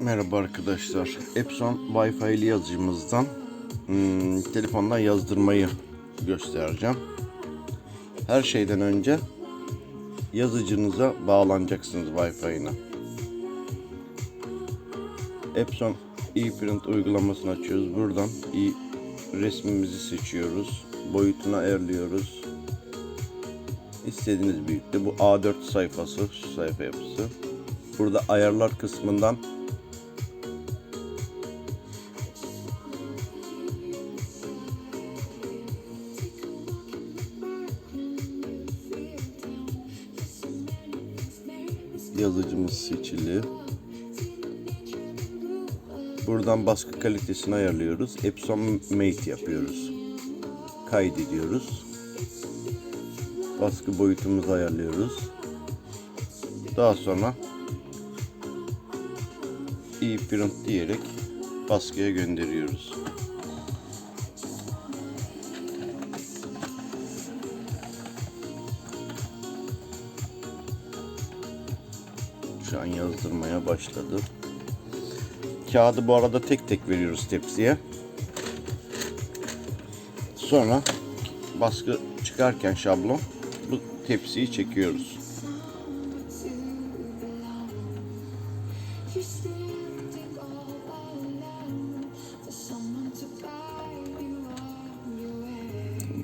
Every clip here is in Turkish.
Merhaba arkadaşlar. Epson Wi-Fi'li yazıcımızdan hmm, telefondan yazdırmayı göstereceğim. Her şeyden önce yazıcınıza bağlanacaksınız Wi-Fi'ne. Epson ePrint uygulamasını açıyoruz. Buradan i resmimizi seçiyoruz. Boyutunu ayarlıyoruz. İstediğiniz büyüklükte bu A4 sayfası, sayfa yapısı. Burada ayarlar kısmından yazıcımız seçili. Buradan baskı kalitesini ayarlıyoruz. Epson Mate yapıyoruz. Kaydediyoruz. Baskı boyutumuzu ayarlıyoruz. Daha sonra e-print diyerek baskıya gönderiyoruz. Şu an yazdırmaya başladı. Kağıdı bu arada tek tek veriyoruz tepsiye. Sonra baskı çıkarken şablon bu tepsiyi çekiyoruz.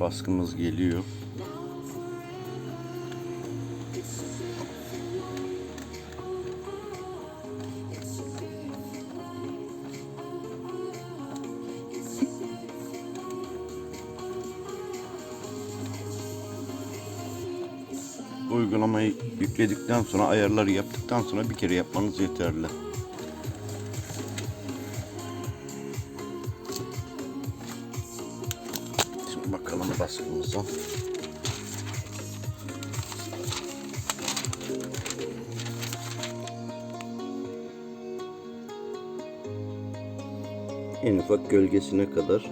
Baskımız geliyor. Uygulamayı yükledikten sonra ayarları yaptıktan sonra bir kere yapmanız yeterli. Şimdi bakalım baskımıza. En ufak gölgesine kadar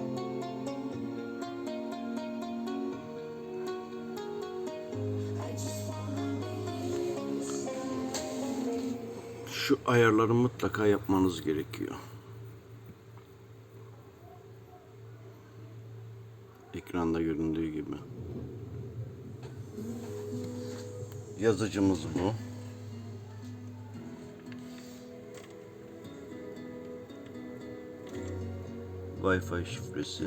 şu ayarları mutlaka yapmanız gerekiyor. Ekranda göründüğü gibi. Yazıcımız bu. Wi-Fi şifresi.